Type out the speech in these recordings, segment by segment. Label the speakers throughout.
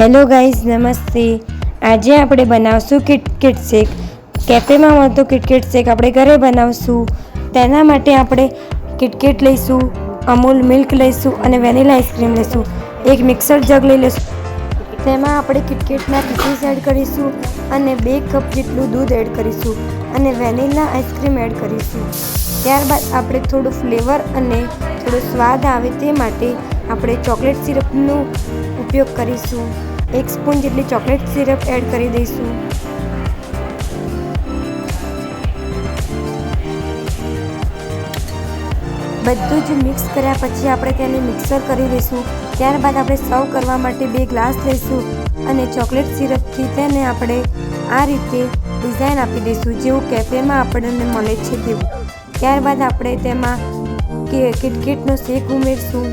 Speaker 1: Hello guys, નમસ્તે. આજે આપણે બનાવશું કિટકેટ શેક. કેફેમાં મળતો કિટકેટ શેક આપણે ઘરે બનાવશું. તેના માટે આપણે કિટકેટ લઈશું, અમૂલ મિલ્ક લઈશું અને વેનીલા આઈસ્ક્રીમ લઈશું. એક મિક્સર જગ લઈ લઈશું. તેમાં આપણે કિટકેટના પીસીસ એડ કરીશું અને બે કપ જેટલું દૂધ એડ કરીશું અને વેનીલા આઈસ્ક્રીમ એડ કરીશું. ત્યારબાદ આપણે થોડું ફ્લેવર અને થોડો સ્વાદ આવે તે માટે આપણે ચોકલેટ સિરપનો ઉપયોગ કરીશું. એક સ્પૂન જેટલી ચોકલેટ સિરપ એડ કરી દઈશું. બધું જ મિક્સ કર્યા પછી આપણે તેને મિક્સર કરી દઈશું. ત્યારબાદ આપણે સર્વ કરવા માટે બે ગ્લાસ લઈશું અને ચોકલેટ સિરપથી તેને આપણે આ રીતે ડિઝાઇન આપી દઈશું, જેવું કેફેમાં આપણને મળે છે તેવું. ત્યારબાદ આપણે તેમાં કે કિટકેટનો શેક ઉમેરશું.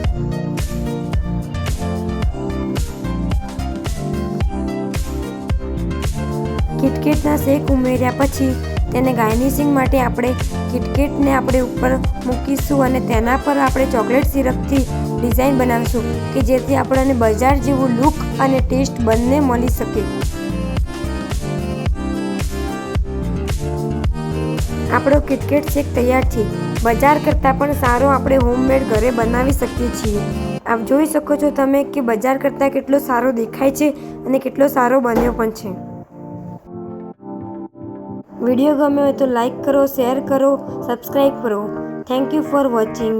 Speaker 1: કિટકેટના શેક ઉમેર્યા પછી તેને ગાર્નિશિંગ માટે આપણે કિટકેટને આપણે ઉપર મૂકીશું અને તેના પર આપણે ચોકલેટ સિરપથી ડિઝાઇન બનાવીશું કે જેથી આપણને બજાર જેવું લુક અને ટેસ્ટ બંને મળી શકે. આપણો કિટકેટ શેક તૈયાર છે. બજાર કરતાં પણ સારો આપણે હોમમેડ ઘરે બનાવી શકીએ છીએ. આપ જોઈ શકો છો તમે કે બજાર કરતાં કેટલો સારો દેખાય છે અને કેટલો સારો બન્યો પણ છે. વીડિયો ગમ્યો હોય તો લાઈક કરો શેર કરો સબસ્ક્રાઈબ કરો. Thank you for watching